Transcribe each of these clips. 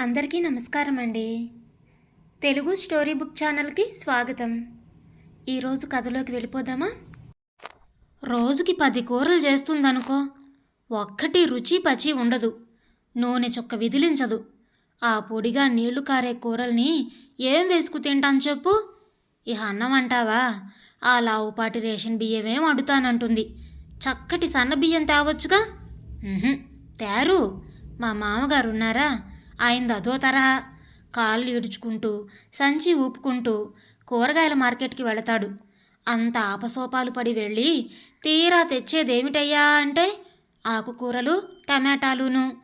అందరికీ నమస్కారం అండి. తెలుగు స్టోరీ బుక్ ఛానల్కి స్వాగతం. ఈరోజు కథలోకి వెళ్ళిపోదామా? రోజుకి పది కూరలు చేస్తుందనుకో ఒక్కటి రుచి పచి ఉండదు నూనె చుక్క విదిలించదు. ఆ పొడిగా నీళ్ళు కారే కూరల్ని ఏం వేసుకు తింటాను చెప్పు? ఇహ అన్నం అంటావా? ఆ లావుపాటి రేషన్ బియ్యమేం అడుతానంటుంది చక్కటి సన్న బియ్యం తేవచ్చుగా? తేరు. మా మామగారు ఉన్నారా? ఆయనది అదో తరహా కాళ్ళు ఈడుచుకుంటూ సంచి ఊపుకుంటూ కూరగాయల మార్కెట్కి వెళతాడు. అంత ఆపసోపాలు పడి వెళ్ళి తీరా తెచ్చేదేమిటయ్యా అంటే ఆకుకూరలు టమాటాలును.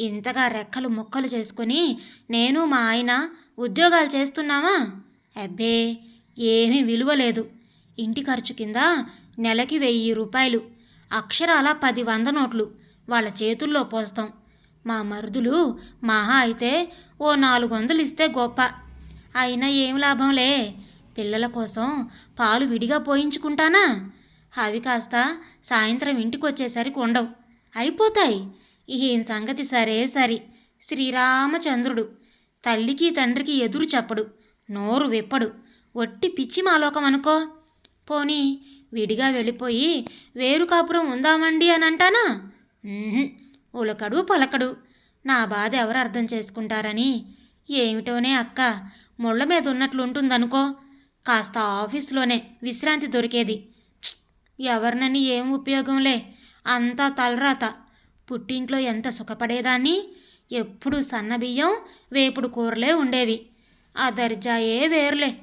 ఇంతగా రెక్కలు ముక్కలు చేసుకొని నేను మా ఆయన ఉద్యోగాలు చేస్తున్నామా? అబ్బే ఏమీ విలువ లేదు. ఇంటి ఖర్చు కింద నెలకి వెయ్యి రూపాయలు. అక్షరాల పది వంద నోట్లు. వాళ్ళ చేతుల్లో పోస్తాం. మా మరుదులు మహా అయితే ఓ నాలుగు వందలు ఇస్తే గొప్ప. అయినా ఏం లాభంలే? పిల్లల కోసం పాలు విడిగా పోయించుకుంటానా? అవి కాస్త సాయంత్రం ఇంటికి వచ్చేసరికి ఉండవు. అయిపోతాయి. ఈయన సంగతి సరే సరి. శ్రీరామచంద్రుడు తల్లికి తండ్రికి ఎదురు చెప్పడు. నోరు విప్పడు. ఒట్టి పిచ్చి మాలోకం అనుకో పోనీ విడిగా వెళ్ళిపోయి వేరు కాపురం ఉందామండి అని అంటానా ఉలకడు పలకడు. నా బాధ ఎవరు అర్థం చేసుకుంటారని? ఏమిటోనే అక్క? ముళ్ళ మీద ఉన్నట్లుంటుందనుకో కాస్త ఆఫీస్లోనే విశ్రాంతి దొరికేది. ఎవరినని ఏం ఉపయోగంలే. అంతా తలరాత. పుట్టింట్లో ఎంత సుఖపడేదాన్ని? ఎప్పుడు సన్నబియ్యం వేపుడు కూరలే ఉండేవి. ఆ దర్జాయే వేరులే.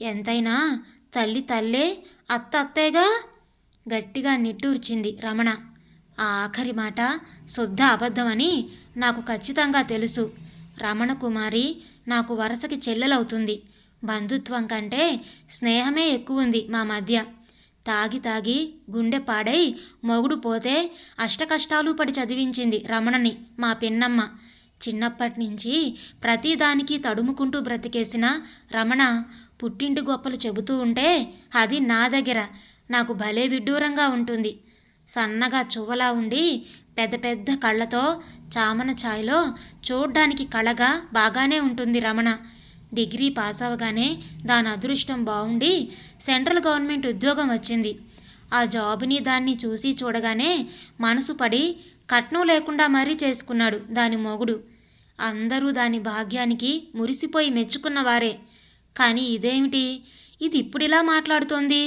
ఎంతైనా తల్లి తల్లే అత్త అత్తేగా? గట్టిగా నిట్టూర్చింది రమణ. ఆ ఆఖరి మాట శుద్ధ అబద్ధమని నాకు ఖచ్చితంగా తెలుసు. రమణ కుమారి నాకు వరసకి చెల్లెలవుతుంది. బంధుత్వం కంటే స్నేహమే ఎక్కువుంది మా మధ్య. తాగి తాగి గుండె పాడై మొగుడు పోతే అష్టకష్టాలు పడి చదివించింది రమణని మా పిన్నమ్మ. చిన్నప్పటి నుంచి ప్రతిదానికి తడుముకుంటూ బ్రతికేసిన రమణ పుట్టింటి గొప్పలు చెబుతూ ఉంటే అది నా దగ్గర. నాకు భలే విడ్డూరంగా ఉంటుంది. సన్నగా చువ్వలా ఉండి పెద్ద పెద్ద కళ్ళతో చామన ఛాయ్లో చూడ్డానికి కళగా బాగానే ఉంటుంది రమణ. డిగ్రీ పాస్ అవగానే దాని అదృష్టం బాగుండి సెంట్రల్ గవర్నమెంట్ ఉద్యోగం వచ్చింది. ఆ జాబ్ని దాన్ని చూసి చూడగానే మనసు పడి కట్నం లేకుండా మరీ చేసుకున్నాడు దాని మొగుడు. అందరూ దాని భాగ్యానికి మురిసిపోయి మెచ్చుకున్నవారే. కానీ ఇదేమిటి? ఇది ఇప్పుడిలా మాట్లాడుతోంది?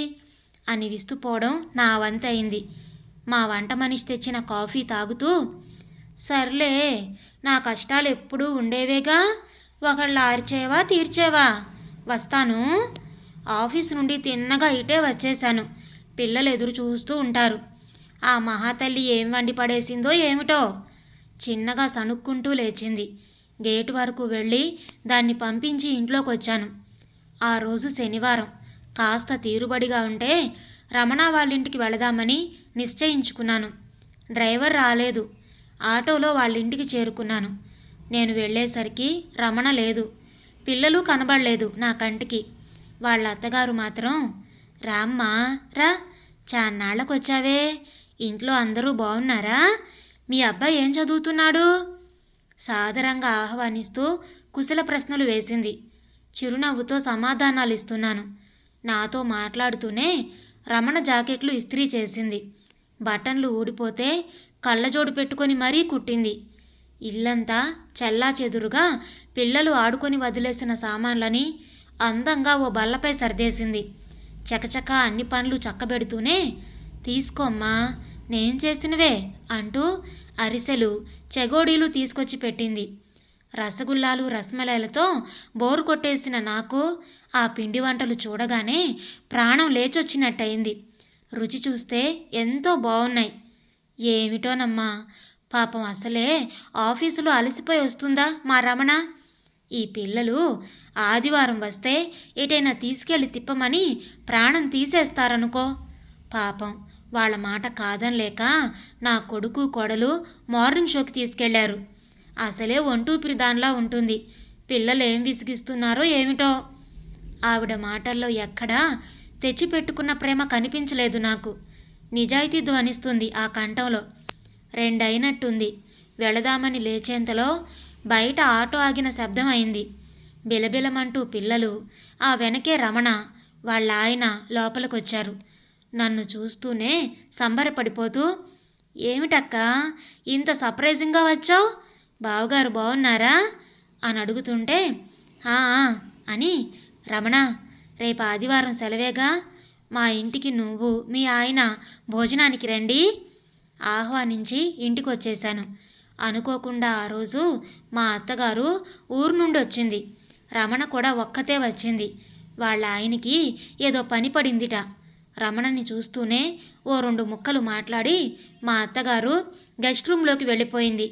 అని విస్తుపోవడం నా వంతయింది. మా వంట మనిషి తెచ్చిన కాఫీ తాగుతూ సర్లే నా కష్టాలు ఎప్పుడూ ఉండేవేగా? ఒకళ్ళు ఆర్చేవా తీర్చేవా? వస్తాను. ఆఫీస్ నుండి తిన్నగా ఇటే వచ్చేశాను. పిల్లలు ఎదురు చూస్తూ ఉంటారు. ఆ మహాతల్లి ఏం వండి పడేసిందో ఏమిటో? చిన్నగా సణుక్కుంటూ లేచింది. గేటు వరకు వెళ్ళి దాన్ని పంపించి ఇంట్లోకి వచ్చాను ఆ రోజు శనివారం. కాస్త తీరుబడిగా ఉంటే రమణ వాళ్ళింటికి వెళదామని నిశ్చయించుకున్నాను. డ్రైవర్ రాలేదు. ఆటోలో వాళ్ళింటికి చేరుకున్నాను. నేను వెళ్ళేసరికి రమణ లేదు. పిల్లలు కనబడలేదు నా కంటికి. వాళ్ళ అత్తగారు మాత్రం రామ్మా రా. చాన్నాళ్ళకొచ్చావే. ఇంట్లో అందరూ బాగున్నారా మీ అబ్బాయి ఏం చదువుతున్నాడు? సాదరంగా ఆహ్వానిస్తూ కుశల ప్రశ్నలు వేసింది. చిరునవ్వుతో సమాధానాలు ఇస్తున్నాను నాతో మాట్లాడుతూనే రమణ జాకెట్లు ఇస్త్రీ చేసింది. బటన్లు ఊడిపోతే కళ్ళజోడు పెట్టుకొని మరీ కుట్టింది. ఇల్లంతా చెల్లా చెదురుగా పిల్లలు ఆడుకొని వదిలేసిన సామాన్లని అందంగా ఓ బల్లపై సర్దేసింది. చకచక అన్ని పనులు చక్కబెడుతూనే తీసుకోమ్మా నేను చేసినవే అంటూ అరిసెలు చెగోడీలు తీసుకొచ్చి పెట్టింది. రసగుల్లాలు రసమలైలతో బోరు కొట్టేసిన నాకు ఆ పిండి వంటలు చూడగానే ప్రాణం లేచొచ్చినట్టయింది. రుచి చూస్తే ఎంతో బాగున్నాయి ఏమిటోనమ్మా పాపం అసలే ఆఫీసులో అలసిపోయి వస్తుందా మా రమణ? ఈ పిల్లలు ఆదివారం వస్తే ఎటైనా తీసుకెళ్ళి తిప్పమని ప్రాణం తీసేస్తారనుకో. పాపం వాళ్ళ మాట కాదనలేక నా కొడుకు కొడలు మార్నింగ్ షోకి తీసుకెళ్ళారు అసలే ఒంటూపిరి దానిలా ఉంటుంది. పిల్లలు ఏం విసిగిస్తున్నారో ఏమిటో? ఆవిడ మాటల్లో ఎక్కడా తెచ్చిపెట్టుకున్న ప్రేమ కనిపించలేదు నాకు. నిజాయితీ ధ్వనిస్తుంది ఆ కంఠంలో. రెండైనట్టుంది వెళదామని లేచేంతలో బయట ఆటో ఆగిన శబ్దం అయింది. బిలబిలమంటూ పిల్లలు ఆ వెనకే రమణ వాళ్ళ ఆయన లోపలికొచ్చారు. నన్ను చూస్తూనే సంబరపడిపోతూ ఏమిటక్క ఇంత సర్ప్రైజింగ్గా వచ్చావు? బావగారు బాగున్నారా అని అడుగుతుంటే "ఆ, అని రమణ రేపు ఆదివారం సెలవేగా? మా ఇంటికి నువ్వు మీ ఆయన భోజనానికి రండి. ఆహ్వానించి ఇంటికి వచ్చేశాను అనుకోకుండా ఆ రోజు మా అత్తగారు ఊరు నుండి వచ్చింది రమణ కూడా ఒక్కతే వచ్చింది. వాళ్ళ ఆయనకి ఏదో పని పడిందిట. రమణని చూస్తూనే ఓ రెండు ముక్కలు మాట్లాడి మా అత్తగారు గెస్ట్ రూమ్లోకి వెళ్ళిపోయింది.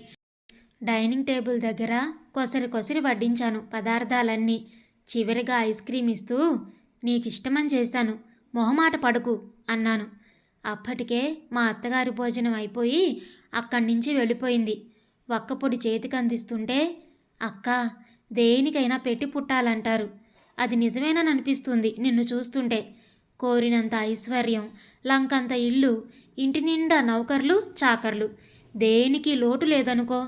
డైనింగ్ టేబుల్ దగ్గర కొసరి కొసరి వడ్డించాను పదార్థాలన్నీ. చివరిగా ఐస్ క్రీమ్ ఇస్తూ నీకిష్టమని చేశాను. మొహమాట పడుకు అన్నాను. అప్పటికే మా అత్తగారి భోజనం అయిపోయి అక్కడి నుంచి వెళ్ళిపోయింది ఒక్కపొడి చేతికి అందిస్తుంటే అక్క దేనికైనా పెట్టి పుట్టాలంటారు. అది నిజమేనని అనిపిస్తుంది నిన్ను చూస్తుంటే. కోరినంత ఐశ్వర్యం లంకంత ఇల్లు ఇంటి నిండా నౌకర్లు చాకర్లు. దేనికి లోటు లేదనుకో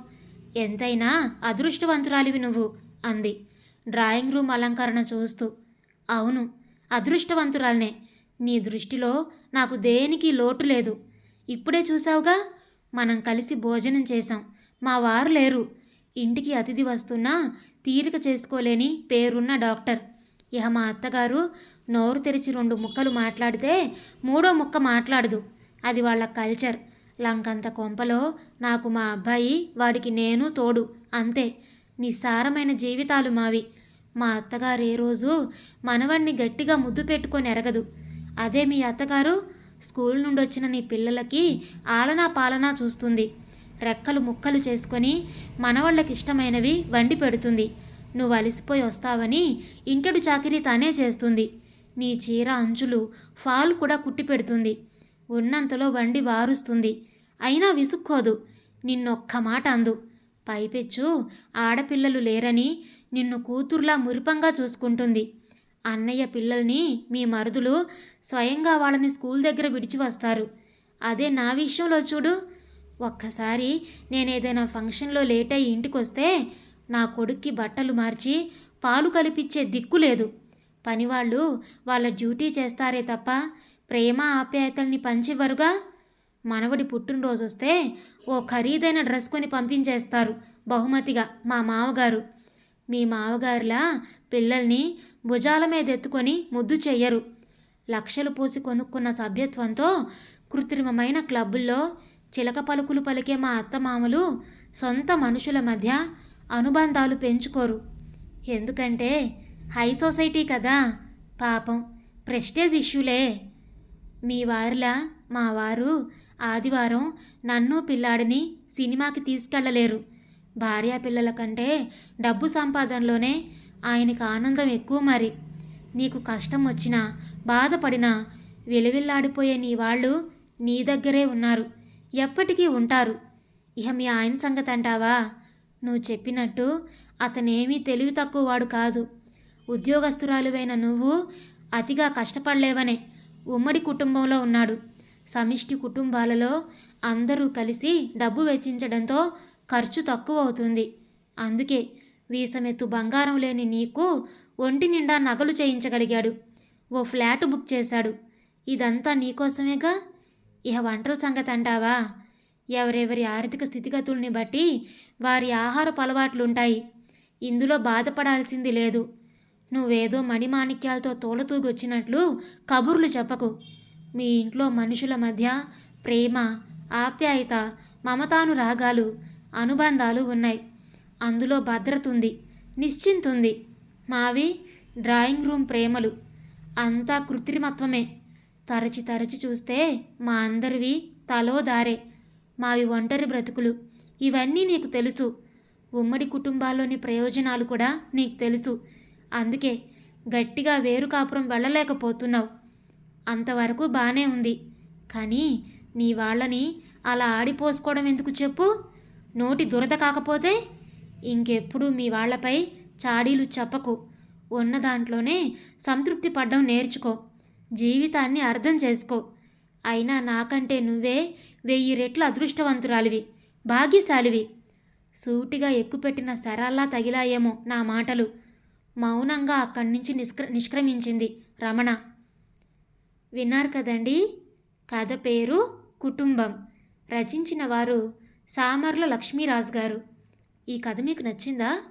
ఎంతైనా అదృష్టవంతురాలివి నువ్వు అంది. డ్రాయింగ్ రూమ్ అలంకరణ చూస్తూ. అవును అదృష్టవంతురాలనే. నీ దృష్టిలో నాకు దేనికి లోటు లేదు. ఇప్పుడే చూసావుగా మనం కలిసి భోజనం చేశాం. మా వారు లేరు. ఇంటికి అతిథి వస్తున్నా తీరిక చేసుకోలేని పేరున్న డాక్టర్. ఇహ మా అత్తగారు నోరు తెరిచి రెండు ముక్కలు మాట్లాడితే మూడో ముక్క మాట్లాడదు. అది వాళ్ళ కల్చర్. లంకంత కొంపలో నాకు మా అబ్బాయి వాడికి నేను తోడు అంతే. నిస్సారమైన జీవితాలు మావి. మా అత్తగారు ఏ రోజు మనవణ్ణి గట్టిగా ముద్దు పెట్టుకొని ఎరగదు. అదే మీ అత్తగారు స్కూల్ నుండి వచ్చిన నీ పిల్లలకి ఆలనా పాలనా చూస్తుంది. రెక్కలు ముక్కలు చేసుకొని మనవాళ్ళకి ఇష్టమైనవి వండి పెడుతుంది. నువ్వు అలసిపోయి వస్తావని ఇంటడు చాకిరీ తానే చేస్తుంది. నీ చీర అంచులు ఫాల్ కూడా కుట్టి పెడుతుంది. ఉన్నంతలో వండి వారుస్తుంది. అయినా విసుక్కోదు. నిన్నొక్క మాట అందు. పైపెచ్చు ఆడపిల్లలు లేరని నిన్ను కూతుర్లా మురిపంగా చూసుకుంటుంది. అన్నయ్య పిల్లల్ని మీ మరుదులు స్వయంగా వాళ్ళని స్కూల్ దగ్గర విడిచి వస్తారు. అదే నా విషయంలో చూడు. ఒక్కసారి నేనేదైనా ఫంక్షన్లో లేట్ అయ్యి ఇంటికి వస్తే నా కొడుక్కి బట్టలు మార్చి పాలు కలిపిచ్చే దిక్కు లేదు. పనివాళ్ళు వాళ్ళ డ్యూటీ చేస్తారే తప్ప ప్రేమ ఆప్యాయతల్ని పంచివ్వరుగా? మనవడి పుట్టినరోజు వస్తే ఓ ఖరీదైన డ్రెస్ కొని పంపించేస్తారు బహుమతిగా మా మామగారు. మీ మామగారులా పిల్లల్ని భుజాల మీద ఎత్తుకొని ముద్దు చెయ్యరు. లక్షలు పోసి కొనుక్కున్న సభ్యత్వంతో కృత్రిమమైన క్లబ్బుల్లో చిలక పలుకులు పలికే మా అత్తమామలు సొంత మనుషుల మధ్య అనుబంధాలు పెంచుకోరు. ఎందుకంటే హై సొసైటీ కదా పాపం ప్రెస్టేజ్ ఇష్యూలే. మీ వారిలా మా వారు ఆదివారం నన్ను పిల్లాడిని సినిమాకి తీసుకెళ్ళలేరు భార్యా పిల్లల కంటే డబ్బు సంపాదనలోనే ఆయనకు ఆనందం ఎక్కువ మరి. నీకు కష్టం వచ్చినా బాధపడినా విలువిల్లాడిపోయే నీ వాళ్ళు నీ దగ్గరే ఉన్నారు. ఎప్పటికీ ఉంటారు. ఇహ మీ ఆయన సంగతి అంటావా? నువ్వు చెప్పినట్టు అతనేమీ తెలివి తక్కువ వాడు కాదు. ఉద్యోగస్తురాలువైన నువ్వు అతిగా కష్టపడలేవనే. ఉమ్మడి కుటుంబంలో ఉన్నాడు. సమిష్టి కుటుంబాలలో అందరూ కలిసి డబ్బు వెచ్చించడంతో ఖర్చు తక్కువ అవుతుంది అందుకే వీసమెత్తు బంగారం లేని నీకు ఒంటి నిండా నగలు చేయించగలిగాడు. ఓ ఫ్లాట్ బుక్ చేశాడు. ఇదంతా నీకోసమేగా ఇహ వంటల సంగతి అంటావా? ఎవరెవరి ఆర్థిక స్థితిగతుల్ని బట్టి వారి ఆహారపు అలవాట్లుంటాయి ఇందులో బాధపడాల్సింది లేదు. నువ్వేదో మణిమాణిక్యాలతో తోలతూగొచ్చినట్లు కబుర్లు చెప్పకు. మీ ఇంట్లో మనుషుల మధ్య ప్రేమ ఆప్యాయత మమతానురాగాలు అనుబంధాలు ఉన్నాయి. అందులో భద్రత ఉంది నిశ్చింతుంది మావి డ్రాయింగ్ రూమ్ ప్రేమలు. అంతా కృత్రిమత్వమే. తరచి తరచి చూస్తే మా అందరివి తలో దారే మావి ఒంటరి బ్రతుకులు. ఇవన్నీ నీకు తెలుసు. ఉమ్మడి కుటుంబాల్లోని ప్రయోజనాలు కూడా నీకు తెలుసు. అందుకే గట్టిగా వేరు కాపురం వెళ్ళలేకపోతున్నావు. అంతవరకు బాగానే ఉంది. కానీ నీ వాళ్ళని అలా ఆడిపోసుకోవడం ఎందుకు చెప్పు? నోటి దురద కాకపోతే ఇంకెప్పుడు మీ వాళ్ళపై చాడీలు చెప్పకు. ఉన్న దాంట్లోనే సంతృప్తి పడ్డం నేర్చుకో. జీవితాన్ని అర్థం చేసుకో. అయినా నాకంటే నువ్వే వెయ్యి రెట్లు అదృష్టవంతురాలివి భాగ్యశాలివి. సూటిగా ఎక్కుపెట్టిన శరాల్లా తగిలాయేమో నా మాటలు. మౌనంగా అక్కడి నుంచి నిష్క్ర నిష్క్రమించింది రమణ. విన్నారు కదండి? కథ పేరు కుటుంబం. రచించిన వారు సామర్ల లక్ష్మీరాజు గారు ఈ కథ మీకు నచ్చిందా?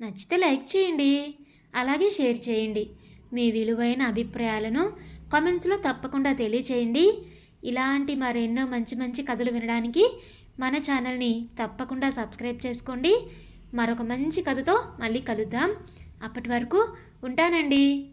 నచ్చితే లైక్ చేయండి. అలాగే షేర్ చేయండి. మీ విలువైన అభిప్రాయాలను కామెంట్స్లో తప్పకుండా తెలియచేయండి. ఇలాంటి మరెన్నో మంచి మంచి కథలు వినడానికి మన ఛానల్ని తప్పకుండా సబ్స్క్రైబ్ చేసుకోండి. మరొక మంచి కథతో మళ్ళీ కలుద్దాం. అప్పటి వరకు ఉంటానండి.